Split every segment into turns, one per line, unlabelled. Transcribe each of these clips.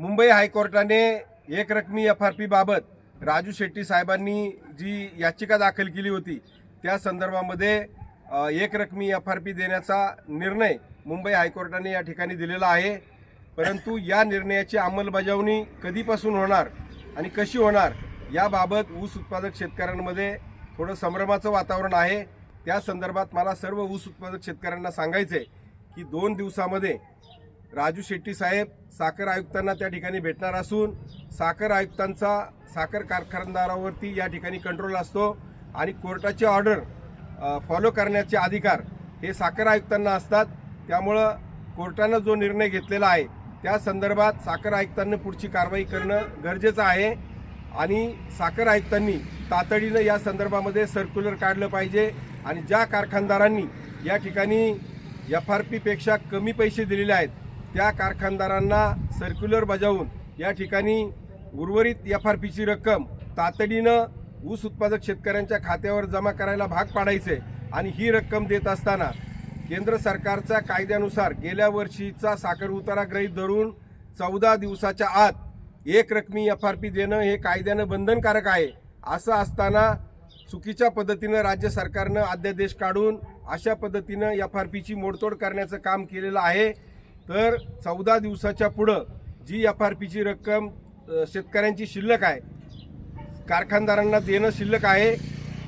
मुंबई हायकोर्टाने एकरकमी F R पीबाबत राजू शेट्टी साहेबांनी जी याचिका दाखल केली होती त्या संदर्भामध्ये एकरकमी एफ आर पी देण्याचा निर्णय मुंबई हायकोर्टाने या ठिकाणी दिलेला आहे. परंतु या निर्णयाची अंमलबजावणी कधीपासून होणार आणि कशी होणार याबाबत ऊस उत्पादक शेतकऱ्यांमध्ये थोडं संभ्रमाचं वातावरण आहे. त्या संदर्भात मला सर्व ऊस उत्पादक शेतकऱ्यांना सांगायचं आहे की दोन दिवसामध्ये राजू शेट्टी साहेब साखर आयुक्तांना त्या ठिकाणी भेटणार असून साखर आयुक्तांचा साखर कारखानदारावरती या ठिकाणी कंट्रोल असतो आणि कोर्टाची ऑर्डर फॉलो करण्याचे अधिकार हे साखर आयुक्तांना असतात. त्यामुळं कोर्टानं जो निर्णय घेतलेला आहे त्या संदर्भात साखर आयुक्तांनी पुढची कारवाई करणं गरजेचं आहे आणि साखर आयुक्तांनी तातडीनं या संदर्भामध्ये सर्क्युलर काढलं पाहिजे आणि ज्या कारखानदारांनी या ठिकाणी एफ आर पीपेक्षा कमी पैसे दिलेले आहेत त्या कारखानदारांना सर्क्युलर बजावून या ठिकाणी उर्वरित एफ आर पीची रक्कम तातडीनं ऊस उत्पादक शेतकऱ्यांच्या खात्यावर जमा करायला भाग पाडायचे आणि ही रक्कम देत असताना केंद्र सरकारच्या कायद्यानुसार गेल्या वर्षीचा साखर उतारा ग्रहीत धरून चौदा दिवसाच्या आत एक रकमी एफ आर पी देणं हे कायद्यानं बंधनकारक आहे. असं असताना चुकीच्या पद्धतीनं राज्य सरकारनं अध्यादेश काढून अशा पद्धतीनं एफ आर पीची मोडतोड करण्याचं काम केलेलं आहे. तर चौदा दिवसाच्या पुढं जी एफ आर पीची रक्कम शेतकऱ्यांची शिल्लक आहे कारखानदारांना देणं शिल्लक आहे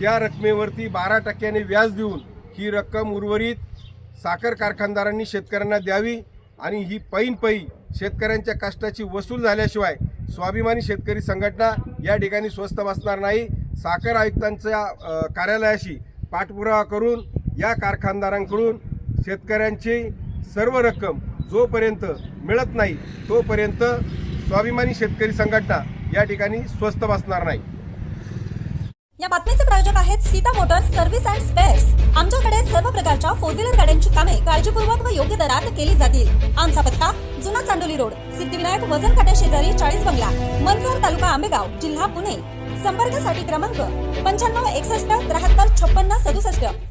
त्या रकमेवरती बारा टक्क्याने व्याज देऊन ही रक्कम उर्वरित साखर कारखानदारांनी शेतकऱ्यांना द्यावी आणि ही पैन पै शेतकऱ्यांच्या कष्टाची वसूल झाल्याशिवाय स्वाभिमानी शेतकरी संघटना या ठिकाणी स्वस्त बसणार नाही. साखर आयुक्तांच्या कार्यालयाशी पाठपुरावा करून या कारखानदारांकडून शेतकऱ्यांची सर्व रक्कम जोपर्यंत मिळत नाही तोपर्यंत स्वाभिमानी शेतकरी संघटना या ठिकाणी स्वस्त बसणार नाही.
या बातमीचे प्रायोजक आहेत Sita motors service and spares. आमच्याकडे सर्व प्रकारच्या फोर व्हीलर गाड्यांची कामे काळजीपूर्वक व योग्य दरात केली जातील. आमचा पत्ता जुना चांडोली रोड सिद्धिविनायक वजन काट्या शेजारी चाळीस बंगला मनसर तालुका आंबेगाव जिल्हा पुणे. संपर्कासाठी क्रमांक पंच्याण्णव एकसष्ट त्र्याहत्तर छप्पन्न सदुसष्ट.